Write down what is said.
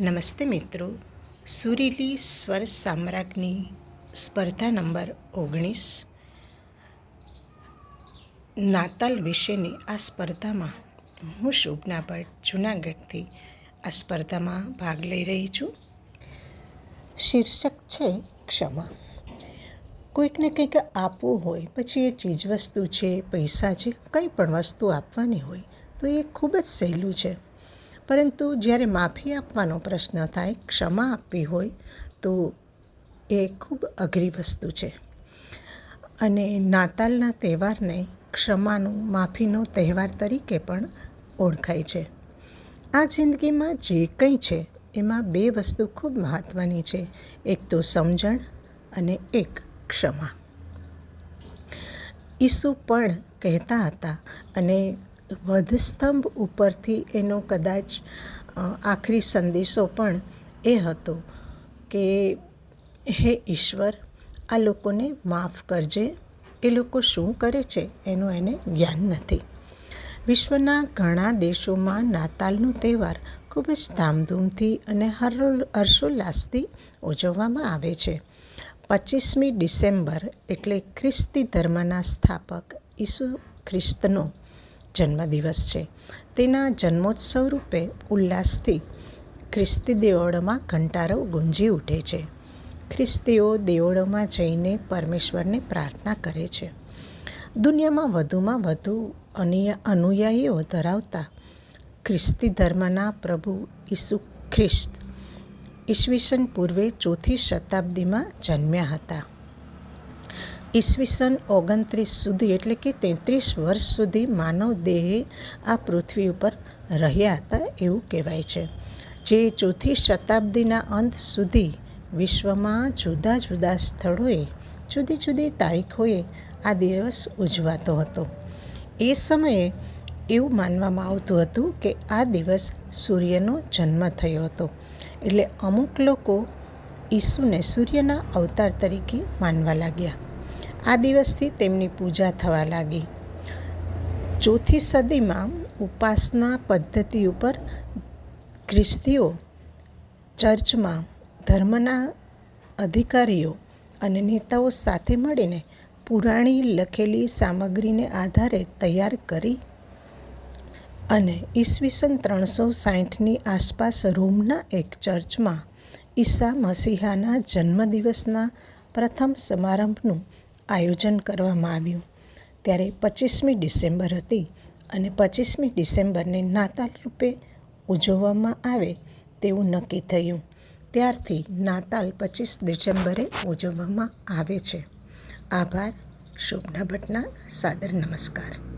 નમસ્તે મિત્રો. સુરીલી સ્વર સામ્રાજ્ઞી, સ્પર્ધા નંબર ઓગણીસ. નાતાલ વિશેની આ સ્પર્ધામાં હું શુભના ભટ્ટ જૂનાગઢથી આ સ્પર્ધામાં ભાગ લઈ રહી છું. શીર્ષક છે ક્ષમા. કોઈકને કંઈક આપવું હોય, પછી એ ચીજવસ્તુ છે, પૈસા છે, કંઈ પણ વસ્તુ આપવાની હોય, તો એ ખૂબ જ સહેલું છે. પરંતુ જ્યારે માફી આપવાનો પ્રશ્ન થાય, ક્ષમા આપવી હોય, તો એ ખૂબ અઘરી વસ્તુ છે. અને નાતાલના તહેવારને ક્ષમાનો, માફીનો તહેવાર તરીકે પણ ઓળખાય છે. આ જિંદગીમાં જે કંઈ છે, એમાં બે વસ્તુ ખૂબ મહત્ત્વની છે. એક તો સમજણ અને એક ક્ષમા. ઈસુ પણ કહેતા હતા અને વધસ્તંભ ઉપરથી એનો કદાચ આખરી સંદેશો પણ એ હતો કે, હે ઈશ્વર, આ લોકોને માફ કરજે. એ લોકો શું કરે છે એનું એને જ્ઞાન નથી. વિશ્વના ઘણા દેશોમાં નાતાલનો તહેવાર ખૂબ જ ધામધૂમથી અને હર્ષોલ્લાસથી ઉજવવામાં આવે છે. પચીસમી ડિસેમ્બર એટલે ખ્રિસ્તી ધર્મના સ્થાપક ઈસુ ખ્રિસ્તનો જન્મદિવસ છે. તેના જન્મોત્સવ રૂપે ઉલ્લાસથી ખ્રિસ્તી દેવળોમાં ઘંટારો ગુંજી ઉઠે છે. ખ્રિસ્તીઓ દેવળોમાં જઈને પરમેશ્વરને પ્રાર્થના કરે છે. દુનિયામાં વધુમાં વધુ અનિય અનુયાયીઓ ધરાવતા ખ્રિસ્તી ધર્મના પ્રભુ ઈસુ ખ્રિસ્ત ઈસવીસન પૂર્વે ચોથી શતાબ્દીમાં જન્મ્યા હતા. ઈસવીસન ઓગણત્રીસ સુધી એટલે કે તેત્રીસ વર્ષ સુધી માનવ દેહે આ પૃથ્વી ઉપર રહ્યા હતા એવું કહેવાય છે. જે ચોથી શતાબ્દીના અંત સુધી વિશ્વમાં જુદા જુદા સ્થળોએ, જુદી જુદી તારીખોએ આ દિવસ ઉજવાતો હતો. એ સમયે એવું માનવામાં આવતું હતું કે આ દિવસ સૂર્યનો જન્મ થયો હતો. એટલે અમુક લોકો ઈસુને સૂર્યના અવતાર તરીકે માનવા લાગ્યા. આ દિવસથી તેમની પૂજા થવા લાગી. ચોથી સદીમાં ઉપાસના પદ્ધતિ ઉપર ખ્રિસ્તીઓ ચર્ચમાં ધર્મના અધિકારીઓ અને નેતાઓ સાથે મળીને પુરાણી લખેલી સામગ્રીને આધારે તૈયાર કરી અને ઈસવીસન ત્રણસો સાહીઠની આસપાસ રોમના એક ચર્ચમાં ઈસા મસીહાના જન્મદિવસના પ્રથમ સમારંભનું આયોજન કરવામાં આવ્યું. ત્યારે પચીસમી ડિસેમ્બર હતી અને પચીસમી ડિસેમ્બરને નાતાલ રૂપે ઉજવવામાં આવે તેવું નક્કી થયું. ત્યારથી નાતાલ પચીસ ડિસેમ્બરે ઉજવવામાં આવે છે. આભાર. શોભના ભટ્ટના સાદર નમસ્કાર.